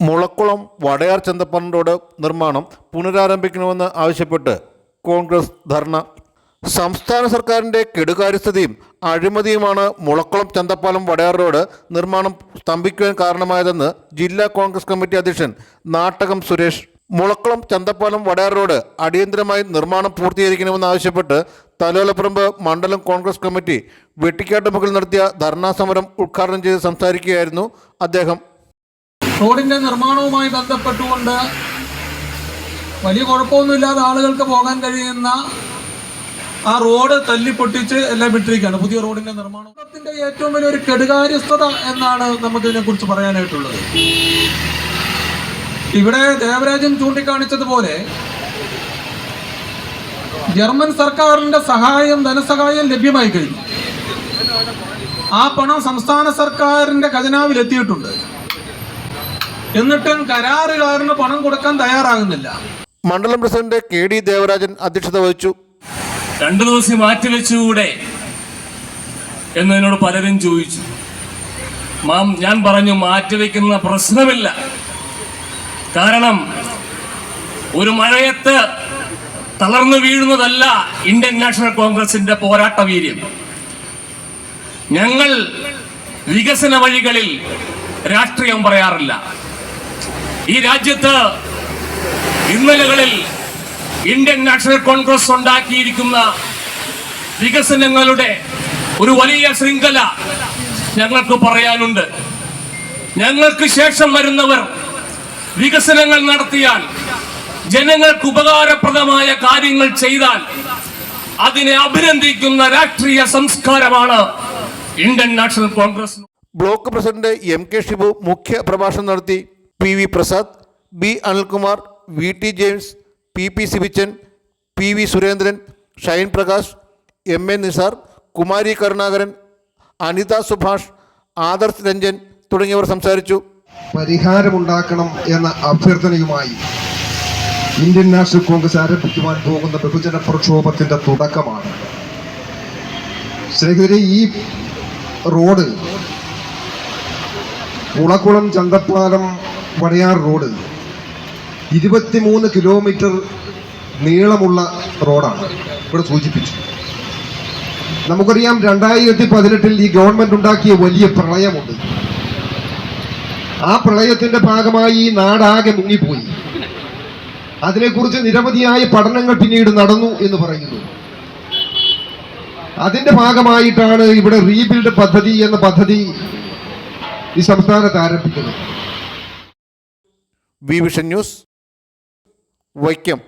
Mulakkulam Vadayar Chanthappan road നിർമ്മാണം പുനരാരംഭിക്കണമെന്ന് ആവശ്യപ്പെട്ട് കോൺഗ്രസ് ധർണ. സംസ്ഥാന സർക്കാരിന്റെ കെടുകാര്യസ്ഥതയും അഴിമതിയുമാണ് മുളക്കുളം ചന്തപ്പാലം വടയാർ റോഡ് നിർമ്മാണം സ്തംഭിക്കുവാൻ കാരണമായതെന്ന് ജില്ലാ കോൺഗ്രസ് കമ്മിറ്റി അധ്യക്ഷൻ നാട്ടകം സുരേഷ് മുളക്കുളം ചന്തപ്പാലം വടയാർ റോഡ് അടിയന്തരമായി നിർമ്മാണം പൂർത്തീകരിക്കണമെന്നാവശ്യപ്പെട്ട് തലോലപ്പറമ്പ് മണ്ഡലം കോൺഗ്രസ് കമ്മിറ്റി വെട്ടിക്കാട്ട് മുകളിൽ നടത്തിയ ധർണാ സമരം ഉദ്ഘാടനം ചെയ്ത് സംസാരിക്കുകയായിരുന്നു അദ്ദേഹം. റോഡിന്റെ നിർമ്മാണവുമായി ബന്ധപ്പെട്ടുകൊണ്ട് വലിയ കുഴപ്പമൊന്നുമില്ലാതെ ആളുകൾക്ക് പോകാൻ കഴിയുന്ന ആ റോഡ് തല്ലിപ്പൊട്ടിച്ച് എല്ലാം വിട്ടിരിക്കുകയാണ്. പുതിയ റോഡിന്റെ നിർമ്മാണത്തിന്റെ ഏറ്റവും വലിയ ഒരു കെടുകാര്യസ്ഥത എന്നാണ് നമുക്ക് ഇതിനെക്കുറിച്ച് പറയാനായിട്ടുള്ളത്. ഇവിടെ ദേവരാജൻ ചൂണ്ടിക്കാണിച്ചതുപോലെ ജർമ്മൻ സർക്കാരിന്റെ സഹായം ധനസഹായം ലഭ്യമായി കഴിഞ്ഞു. ആ പണം സംസ്ഥാന സർക്കാരിന്റെ ഖജനാവിൽ എത്തിയിട്ടുണ്ട്. എന്നിട്ടും കരാറുകാരന് പണം കൊടുക്കാൻ തയ്യാറാകുന്നില്ല. മണ്ഡലം പ്രസിഡന്റ് കെ ഡി ദേവരാജൻ അധ്യക്ഷത വഹിച്ചു. രണ്ടു ദിവസം മാറ്റിവെച്ചുകൂടെ എന്നതിനോട് പലരും ചോദിച്ചു. മാം ഞാൻ പറഞ്ഞു മാറ്റിവെക്കുന്ന പ്രശ്നമില്ല. കാരണം ഒരു മഴയത്ത് തളർന്നു വീഴുന്നതല്ല ഇന്ത്യൻ നാഷണൽ കോൺഗ്രസിന്റെ പോരാട്ട വീര്യം. ഞങ്ങൾ വികസന വഴികളിൽ രാഷ്ട്രീയം പറയാറില്ല. ഈ രാജ്യത്ത് ഇന്നലകളിൽ ഇന്ത്യൻ നാഷണൽ കോൺഗ്രസ് ഉണ്ടാക്കിയിരിക്കുന്ന വികസനങ്ങളുടെ ഒരു വലിയ ശൃംഖല ഞങ്ങൾക്ക് പറയാനുണ്ട്. ഞങ്ങൾക്ക് ശേഷം വരുന്നവർ വികസനങ്ങൾ നടത്തിയാൽ ജനങ്ങൾക്ക് ഉപകാരപ്രദമായ കാര്യങ്ങൾ ചെയ്താൽ അതിനെ അഭിനന്ദിക്കുന്ന രാഷ്ട്രീയ സംസ്കാരമാണ് Indian National Congress. Block president M K Shibu മുഖ്യ പ്രഭാഷണം നടത്തി P V Prasad B Anilkumar V T James P P Sibichan P V Surendran Shine Prakash M A Nisar Kumari Karunakaran Anitha Subhash Adarsh Ranjan തുടങ്ങിയവർ സംസാരിച്ചു. പരിഹാരമുണ്ടാക്കണം എന്ന അഭ്യർത്ഥനയുമായി Indian national Congress ആരംഭിക്കുവാൻ പോകുന്ന ബഹുജന പ്രക്ഷോഭത്തിന്റെ തുടക്കമാണ്. സ്നേഹിതരെ ഈ റോഡ് മുളക്കുളം ചന്തപ്പാലം വടയാർ റോഡ് ഇരുപത്തിമൂന്ന് കിലോമീറ്റർ നീളമുള്ള റോഡാണ് ഇവിടെ സൂചിപ്പിച്ചു. നമുക്കറിയാം രണ്ടായിരത്തി പതിനെട്ടിൽ ഈ ഗവൺമെന്റ് ഉണ്ടാക്കിയ വലിയ പ്രളയമുണ്ട്. ആ പ്രളയത്തിന്റെ ഭാഗമായി ഈ നാടാകെ മുങ്ങിപ്പോയി. അതിനെക്കുറിച്ച് നിരവധിയായ പഠനങ്ങൾ പിന്നീട് നടന്നു എന്ന് പറയുന്നു. അതിന്റെ ഭാഗമായിട്ടാണ് ഇവിടെ റീബിൽഡ് പദ്ധതി എന്ന പദ്ധതി ഈ സംസ്ഥാനത്ത് ആരംഭിക്കുന്നത്. V vision news Vaikom.